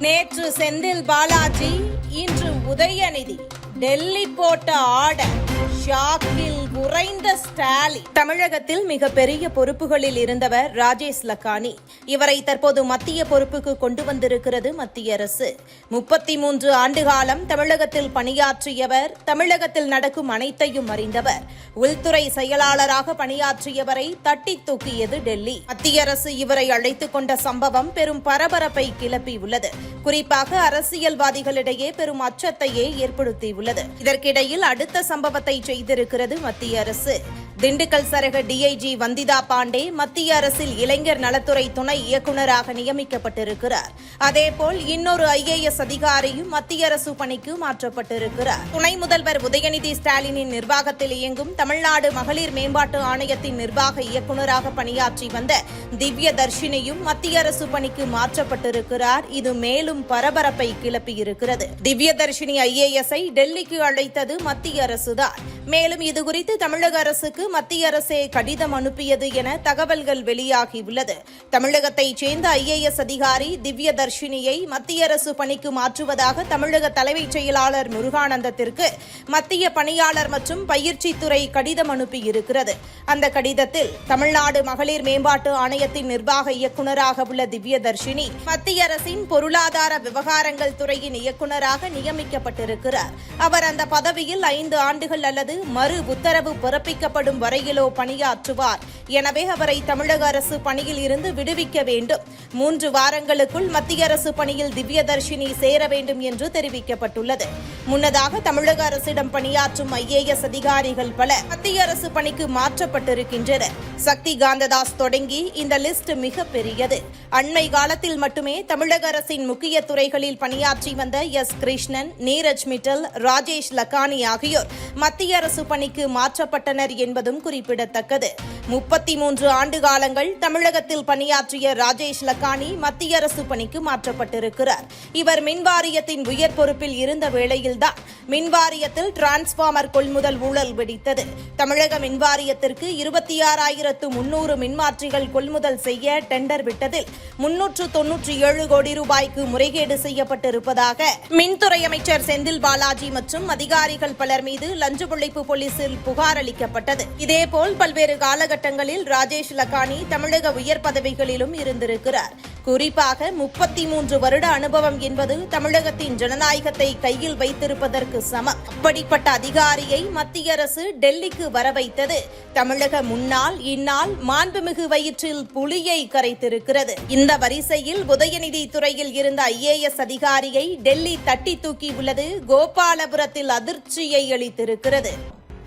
நேற்று செந்தில் பாலாஜி இன்று உதயநிதி. டெல்லி போட்ட ஆர்டர் ஷாக்கில் உறைந்த ஸ்டாலின். தமிழகத்தில் மிகப்பெரிய பொறுப்புகளில் இருந்தவர் ராஜேஷ் லக்கானி. இவரை தற்போது மத்திய பொறுப்புக்கு கொண்டு வந்திருக்கிறது மத்திய அரசு. முப்பத்தி மூன்று ஆண்டுகாலம் தமிழகத்தில் பணியாற்றியவர் தமிழகத்தில் நடக்கும் அனைத்தையும் அறிந்தவர். உள்துறை செயலாளராக பணியாற்றியவரை தட்டி தூக்கியது டெல்லி. மத்திய அரசு இவரை அழைத்துக் கொண்ட சம்பவம் பெரும் பரபரப்பை கிளப்பியுள்ளது. குறிப்பாக அரசியல்வாதிகளிடையே பெரும் அச்சத்தையே ஏற்படுத்தியுள்ளது. இதற்கிடையில் அடுத்த சம்பவத்தை செய்திருக்கிறது மத்திய அரசு. திண்டுக்கல் சரக டிஐஜி வந்திதா பாண்டே மத்திய அரசில் இளைஞர் நலத்துறை துணை இயக்குநராக நியமிக்கப்பட்டிருக்கிறார். அதேபோல் இன்னொரு ஐஏஎஸ் அதிகாரியும் மத்திய அரசு பணிக்கு மாற்றப்பட்டிருக்கிறார். துணை முதல்வர் உதயநிதி ஸ்டாலினின் நிர்வாகத்தில் இயங்கும் தமிழ்நாடு மகளிர் மேம்பாட்டு ஆணையத்தின் நிர்வாக இயக்குநராக பணியாற்றி வந்த திவ்ய தர்ஷினியும் மத்திய அரசு பணிக்கு மாற்றப்பட்டிருக்கிறார். இது மேலும் பரபரப்பை கிளப்பியிருக்கிறது. திவ்ய தர்ஷினி ஐஏஎஸ்ஐ டெல்லிக்கு அழைத்தது மத்திய அரசுதான். மேலும் இதுகுறித்து தமிழக அரசுக்கு மத்திய அரசே கடிதம் அனுப்பியது என தகவல்கள் வெளியாகியுள்ளது தமிழகத்தைச் சேர்ந்த ஐஏஎஸ் அதிகாரி திவ்ய தர்ஷினியை மத்திய அரசு பணிக்கு மாற்றுவதாக தமிழக தலைமைச் செயலாளர் முருகானந்தத்திற்கு மத்திய பணியாளர் மற்றும் பயிற்சித்துறை கடிதம் அனுப்பியிருக்கிறது. அந்த கடிதத்தில் தமிழ்நாடு மகளிர் மேம்பாட்டு ஆணையத்தின் நிர்வாக இயக்குநராக உள்ள திவ்ய தர்ஷினி மத்திய அரசின் பொருளாதார விவகாரங்கள் துறையின் இயக்குநராக நியமிக்கப்பட்டிருக்கிறார். அவர் அந்த பதவியில் ஐந்து ஆண்டுகள் அல்லது மறு உத்தரவு பிறப்பிக்கப்படும் வரையிலோ பணியாற்றுவார். எனவே அவரை தமிழக அரசு பணியில் இருந்து விடுவிக்க வேண்டும். மூன்று வாரங்களுக்குள் மத்திய அரசு பணியில் திவ்யதர்ஷினி சேர வேண்டும் என்று தெரிவிக்கப்பட்டுள்ளது. முன்னதாக தமிழக அரசிடம் பணியாற்றும் ஐஏஎஸ் அதிகாரிகள் பல மத்திய அரசு பணிக்கு மாற்றப்பட்டிருக்கின்றனர் சக்தி காந்ததாஸ் தொடங்கி இந்த லிஸ்ட் மிக பெரியது அண்மை காலத்தில் மட்டுமே தமிழக அரசின் முக்கிய துறைகளில் பணியாற்றி வந்த எஸ் கிருஷ்ணன் நீரஜ் மிட்டல் ராஜேஷ் லக்கானி ஆகியோர் மத்திய அரசு பணிக்கு மாற்றப்பட்டனர் என்பதும் குறிப்பிடத்தக்கது. முப்பத்தி மூன்று ஆண்டு காலங்கள் தமிழகத்தில் பணியாற்றிய ராஜேஷ் லக்கானி மத்திய அரசு பணிக்கு மாற்றப்பட்டிருக்கிறார். இவர் மின்வாரியத்தின் உயர் பொறுப்பில் இருந்த வேளையில்தான் மின்வாரியத்தில் டிரான்ஸ்பார்மர் கொள்முதல் ஊழல் வெடித்தது. தமிழக மின்வாரியத்திற்கு இருபத்தி ஆறாயிரத்து முன்னூறு மின்மாற்றிகள் கொள்முதல் செய்ய டெண்டர் விட்டதில் முன்னூற்று தொன்னூற்றி ஏழு கோடி ரூபாய்க்கு முறைகேடு செய்யப்பட்டிருப்பதாக மின்துறை அமைச்சர் செந்தில் பாலாஜி மற்றும் அதிகாரிகள் பலர் மீது லஞ்ச ஒழிப்பு போலீசில் புகார் அளிக்கப்பட்டது. இதேபோல் பல்வேறு காலகட்டங்களில் ராஜேஷ் லக்கானி தமிழக உயர் பதவிகளிலும் இருந்திருக்கிறார். குறிப்பாக முப்பத்தி மூன்று வருட அனுபவம் என்பது தமிழகத்தின் ஜனநாயகத்தை கையில் வைத்திருப்பதற்கு சமம். அப்படிப்பட்ட அதிகாரியை மத்திய அரசு டெல்லிக்கு வரவைத்தது. தமிழக முன்னாள் இந்நாள் மாண்புமிகு வயிற்றில் புலியை கரைத்திருக்கிறது. இந்த வரிசையில் உதயநிதி துறையில் இருந்த ஐஏஎஸ் அதிகாரியை டெல்லி தட்டி தூக்கியுள்ளது கோபாலபுரத்தில் அதிர்ச்சியை அளித்திருக்கிறது.